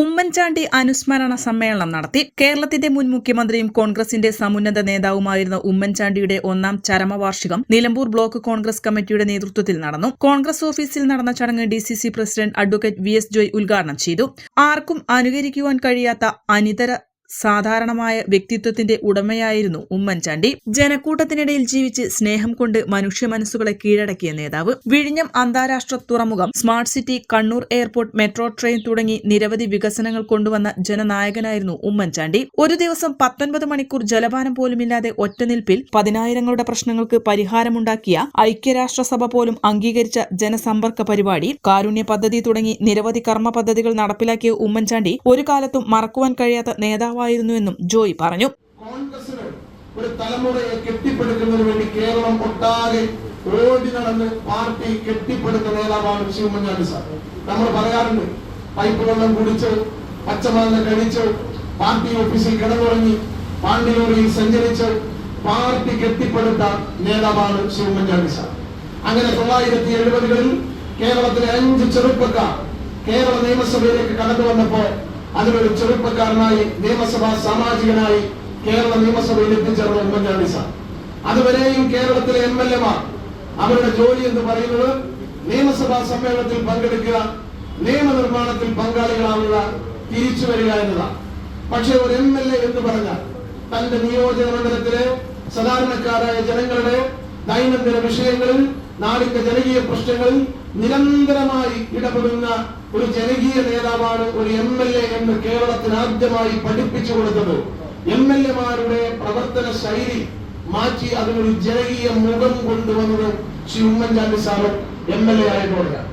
Oommen Chandy അനുസ്മരണ സമ്മേളനം നടത്തി കേരളത്തിന്റെ മുൻ മുഖ്യമന്ത്രിയും കോൺഗ്രസിന്റെ സമുന്നത നേതാവുമായിരുന്ന ഉമ്മൻചാണ്ടിയുടെ ഒന്നാം ചരമവാർഷികം നിലമ്പൂർ ബ്ലോക്ക് കോൺഗ്രസ് കമ്മിറ്റിയുടെ നേതൃത്വത്തിൽ നടന്നു. കോൺഗ്രസ് ഓഫീസിൽ നടന്ന ചടങ്ങ് D C C president advocate V S Joy ഉദ്ഘാടനം ചെയ്തു. ആർക്കും അനുകരിക്കുവാൻ കഴിയാത്ത അനിതര സാധാരണമായ വ്യക്തിത്വത്തിന്റെ ഉടമയായിരുന്നു ഉമ്മൻചാണ്ടി. ജനക്കൂട്ടത്തിനിടയിൽ ജീവിച്ച് സ്നേഹം കൊണ്ട് മനുഷ്യ മനസ്സുകളെ കീഴടക്കിയ നേതാവ് വിഴിഞ്ഞം അന്താരാഷ്ട്ര തുറമുഖം smart city Kannur airport metro train തുടങ്ങി നിരവധി വികസനങ്ങൾ കൊണ്ടുവന്ന ജനനായകനായിരുന്നു ഉമ്മൻചാണ്ടി. ഒരു ദിവസം പത്തൊൻപത് മണിക്കൂർ ജലപാനം പോലുമില്ലാതെ ഒറ്റനിൽപ്പിൽ പതിനായിരങ്ങളുടെ പ്രശ്നങ്ങൾക്ക് പരിഹാരമുണ്ടാക്കിയ ഐക്യരാഷ്ട്രസഭ പോലും അംഗീകരിച്ച ജനസമ്പർക്ക പരിപാടി കാരുണ്യ പദ്ധതി തുടങ്ങി നിരവധി കർമ്മ പദ്ധതികൾ നടപ്പിലാക്കിയ ഉമ്മൻചാണ്ടി ഒരു കാലത്തും മറക്കുവാൻ കഴിയാത്ത നേതാവായിരുന്നുവെന്നും ജോയ് പറഞ്ഞു. കോൺഗ്രസിന് ഒരു തലമുറയെ കെട്ടിപ്പടുക്കുന്നതിന് വേണ്ടി കേരളം ഒട്ടാകെ ഓടി നടന്ന് പാർട്ടി കെട്ടിപ്പടുത്ത നേതാവാണ് ശ്രീ സാർ. നമ്മൾ പറയാറുണ്ട് പൈപ്പ് വെള്ളം കുടിച്ച് പച്ചമരുന്ന് കഴിച്ച് പാർട്ടി ഓഫീസിൽ കിടന്നുറങ്ങി പാണ്ഡ്യലൂരിൽ സഞ്ചരിച്ച് പാർട്ടി കെട്ടിപ്പടുത്ത നേതാവാണ് ശ്രീ സാർ. അങ്ങനെ തൊള്ളായിരത്തി എഴുപതുകളിൽ കേരളത്തിലെ അഞ്ച് ചെറുപ്പക്കാർ കേരള നിയമസഭയിലേക്ക് കടന്നു വന്നപ്പോ അതിലൊരു ചെറുപ്പക്കാരനായി നിയമസഭാ സാമാജികനായി കേരള നിയമസഭയിൽ എത്തിച്ചേർന്ന ഉമ്മൻചാണ്ടി സാർ അതുവരെയും കേരളത്തിലെ എം എൽ എമാർ അവരുടെ ജോലി എന്ന് പറയുന്നത് നിയമസഭാ സമ്മേളനത്തിൽ പങ്കെടുക്കുക നിയമനിർമ്മാണത്തിൽ പങ്കാളികളാവുക തിരിച്ചു വരിക എന്നതാണ്. പക്ഷെ ഒരു എം എൽ എ എന്ന് പറഞ്ഞാൽ തന്റെ നിയോജക മണ്ഡലത്തിലെ സാധാരണക്കാരായ ജനങ്ങളുടെ ദൈനംദിന വിഷയങ്ങളിൽ നാടിന്റെ ജനകീയ പ്രശ്നങ്ങളിൽ നിരന്തരമായി ഇടപെടുന്ന ഒരു ജനകീയ നേതാവാണ് ഒരു എം എൽ എ എന്ന് കേരളത്തിന് ആദ്യമായി പഠിപ്പിച്ചു കൊടുത്തത്. എം എൽ എമാരുടെ പ്രവർത്തന ശൈലി മാറ്റി അതിനൊരു ജനകീയ മുഖം കൊണ്ടുവന്നത് Sree Oommen Chandy sir M L A ആയതോടെയാണ്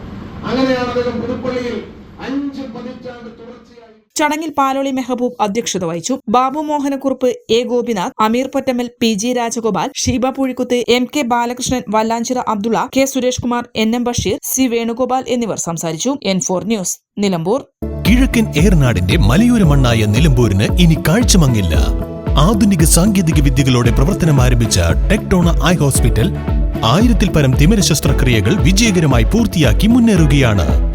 അങ്ങനെയാണ് അദ്ദേഹം പുതുപ്പള്ളിയിൽ അഞ്ച് പതിറ്റാണ്ട് തുടർച്ചയായി ചടങ്ങിൽ പാലോളി മെഹബൂബ് അധ്യക്ഷത വഹിച്ചു. Babu Mohanakurup A Gopinath Ameer Pottammal P G Rajagopal Sheeba Puzhikkuth M K Balakrishnan Vallanchira Abdulla K Suresh Kumar N M Basheer C Venugopal എന്നിവർ സംസാരിച്ചു. N four news Nilambur. കിഴക്കൻ ഏർനാടിന്റെ മലയോര മണ്ണായ നിലമ്പൂരിന് ഇനി കാഴ്ചമങ്ങില്ല. ആധുനിക സാങ്കേതിക വിദ്യകളോടെ പ്രവർത്തനം ആരംഭിച്ച ടെക്ടോണ ഐ ഹോസ്പിറ്റൽ ആയിരത്തിൽ പരം തിമിര ശസ്ത്രക്രിയകൾ വിജയകരമായി പൂർത്തിയാക്കി മുന്നേറുകയാണ്.